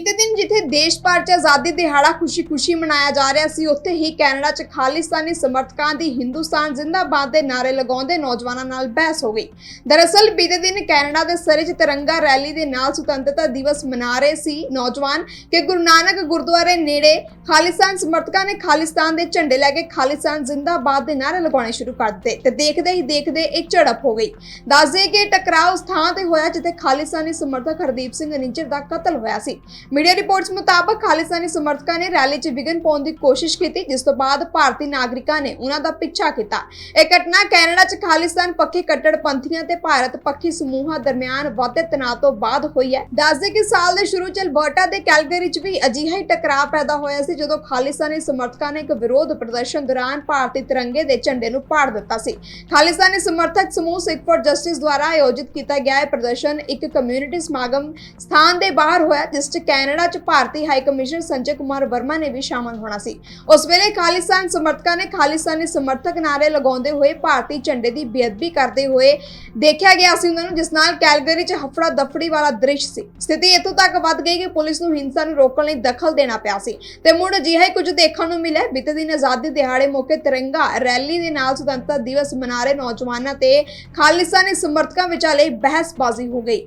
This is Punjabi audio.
ਬੀਤੇ ਦਿਨ ਜਿੱਥੇ ਦੇਸ਼ ਭਰ 'ਚ ਆਜ਼ਾਦੀ ਦਿਹਾੜਾ ਖੁਸ਼ੀ-ਖੁਸ਼ੀ ਮਨਾਇਆ ਜਾ ਰਿਹਾ ਸੀ, ਉੱਥੇ ਹੀ ਕੈਨੇਡਾ 'ਚ ਖਾਲਿਸਤਾਨੀ ਸਮਰਥਕਾਂ ਦੀ ਹਿੰਦੁਸਤਾਨ ਜ਼ਿੰਦਾਬਾਦ ਦੇ ਨਾਰੇ ਲਗਾਉਂਦੇ ਨੌਜਵਾਨਾਂ ਨਾਲ ਬਹਿਸ ਹੋ ਗਈ। ਦਰਅਸਲ, ਬੀਤੇ ਦਿਨ ਕੈਨੇਡਾ ਦੇ ਸਰੇ 'ਚ ਤਿਰੰਗਾ ਰੈਲੀ ਦੇ ਨਾਲ ਸੁਤੰਤਰਤਾ ਦਿਵਸ ਮਨਾ ਰਹੇ ਸੀ ਨੌਜਵਾਨ ਕਿ ਗੁਰੂ ਨਾਨਕ ਗੁਰਦੁਆਰੇ ਨੇੜੇ ਖਾਲਿਸਤਾਨ ਸਮਰਥਕਾਂ ਨੇ ਖਾਲਿਸਤਾਨ ਦੇ ਝੰਡੇ ਲੈ ਕੇ ਖਾਲਿਸਤਾਨ ਜ਼ਿੰਦਾਬਾਦ ਦੇ ਨਾਰੇ ਲਗਾਉਣੇ ਸ਼ੁਰੂ ਕਰ ਦਿੱਤੇ ਤੇ ਦੇਖਦੇ ਹੀ ਦੇਖਦੇ ਇਹ ਝੜਪ ਹੋ ਗਈ। ਦੱਸਦੇ ਕਿ ਇਹ ਟਕਰਾਅ ਉਸ ਥਾਂ ਤੇ ਹੋਇਆ ਜਿੱਥੇ ਖਾਲਿਸਤਾਨੀ ਸਮਰਥਕ ਹਰਦੀਪ ਸਿੰਘ ਨਿੱਜਰ ਦਾ ਕਤਲ ਹੋਇਆ ਸੀ। ਮੀਡੀਆ ਰਿਪੋਰਟਸ ਮੁਤਾਬਕ ਖਾਲਿਸਤਾਨੀ ਸਮਰਥਕਾਂ ਨੇ ਰੈਲੀ 'ਚ ਵਿਘਨ ਪਾਉਣ ਦੀ ਕੋਸ਼ਿਸ਼ ਕੀਤੀ, ਜਿਸ ਤੋਂ ਬਾਅਦ ਭਾਰਤੀ ਨਾਗਰਿਕਾਂ ਨੇ ਉਹਨਾਂ ਦਾ ਪਿੱਛਾ ਕੀਤਾ। ਇਹ ਘਟਨਾ ਕੈਨੇਡਾ 'ਚ ਖਾਲਿਸਤਾਨ ਪੱਖੀ ਕੱਟੜਪੰਥੀਆਂ ਤੇ ਭਾਰਤ ਪੱਖੀ ਸਮੂਹਾਂ ਦਰਮਿਆਨ ਵਾਧੇ ਤਣਾਅ ਤੋਂ ਬਾਅਦ ਹੋਈ ਹੈ। ਦੱਸਦੇ ਕਿ ਸਾਲ ਦੇ ਸ਼ੁਰੂ 'ਚ ਅਲਬਰਟਾ ਤੇ ਕੈਲਗਰੀ 'ਚ ਵੀ ਅਜਿਹਾ ਹੀ ਟਕਰਾਅ ਪੈਦਾ ਹੋਇਆ ਸੀ, ਜਦੋਂ ਖਾਲਿਸਤਾਨੀ ਸਮਰਥਕਾਂ ਨੇ ਇੱਕ ਵਿਰੋਧ ਪ੍ਰਦਰਸ਼ਨ ਦੌਰਾਨ ਭਾਰਤੀ ਤਿਰੰਗੇ ਦੇ ਝੰਡੇ ਨੂੰ ਪਾੜ ਦਿੱਤਾ ਸੀ। ਖਾਲਿਸਤਾਨੀ ਸਮਰਥਕ ਸਮੂਹ ਸਿੱਖ ਫॉर ਜਸਟਿਸ ਦੁਆਰਾ ਆਯੋਜਿਤ ਕੀਤਾ ਗਿਆ ਇਹ ਪ੍ਰਦਰਸ਼ਨ ਇੱਕ ਕਮਿਊਨਿਟੀ ਸਮਾਗਮ ਸਥਾਨ ਦੇ ਬਾਹਰ ਹੋਇਆ, ਜਿਸ 'ਚ ਕੈਨੇਡਾ 'ਚ ਭਾਰਤੀ ਹਾਈ ਕਮਿਸ਼ਨਰ ਸੰਜੇ ਕੁਮਾਰ ਵਰਮਾ ਨੇ ਵੀ ਸ਼ਾਮਲ ਹੋਣਾ ਸੀ। ਉਸ ਵੇਲੇ ਖਾਲਿਸਤਾਨ ਸਮਰਥਕਾਂ ਨੇ ਖਾਲਿਸਤਾਨੀ ਸਮਰਥਕ ਨਾਰੇ ਲਗਾਉਂਦੇ ਹੋਏ ਭਾਰਤੀ ਝੰਡੇ ਦੀ ਬੇਅਦਬੀ ਕਰਦੇ ਹੋਏ ਦੇਖਿਆ ਗਿਆ ਸੀ ਉਹਨਾਂ ਨੂੰ, ਜਿਸ ਨਾਲ ਕੈਲਗਰੀ 'ਚ ਹਫੜਾ ਦਫੜੀ ਵਾਲਾ ਦ੍ਰਿਸ਼ ਸੀ। ਸਥਿਤੀ ਇੱਥੋਂ ਤੱਕ ਵੱਧ ਗਈ ਕਿ ਪੁਲਿਸ ਨੂੰ ਹਿੰਸਾ ਨੂੰ ਰੋਕਣ ਲਈ ਦਖਲ ਦੇਣਾ ਪਿਆ ਸੀ ਤੇ ਮੁੜ ਅਜਿਹਾ ਹੀ ਕੁਝ ਦੇਖਣ ਨੂੰ ਮਿਲਿਆ। ਬੀਤੇ ਦਿਨ ਆਜ਼ਾਦੀ ਦਿਹਾੜੇ ਮੌਕੇ ਤਿਰੰਗਾ ਰੈਲੀ ਦੇ ਨਾਲ ਸੁਤੰਤਰਤਾ ਦਿਵਸ ਮਨਾ ਰਹੇ ਨੌਜਵਾਨਾਂ ਤੇ ਖਾਲਿਸਤਾਨੀ ਸਮਰਥਕਾਂ ਵਿਚਾਲੇ ਬਹਿਸਬਾਜ਼ੀ ਹੋ ਗਈ।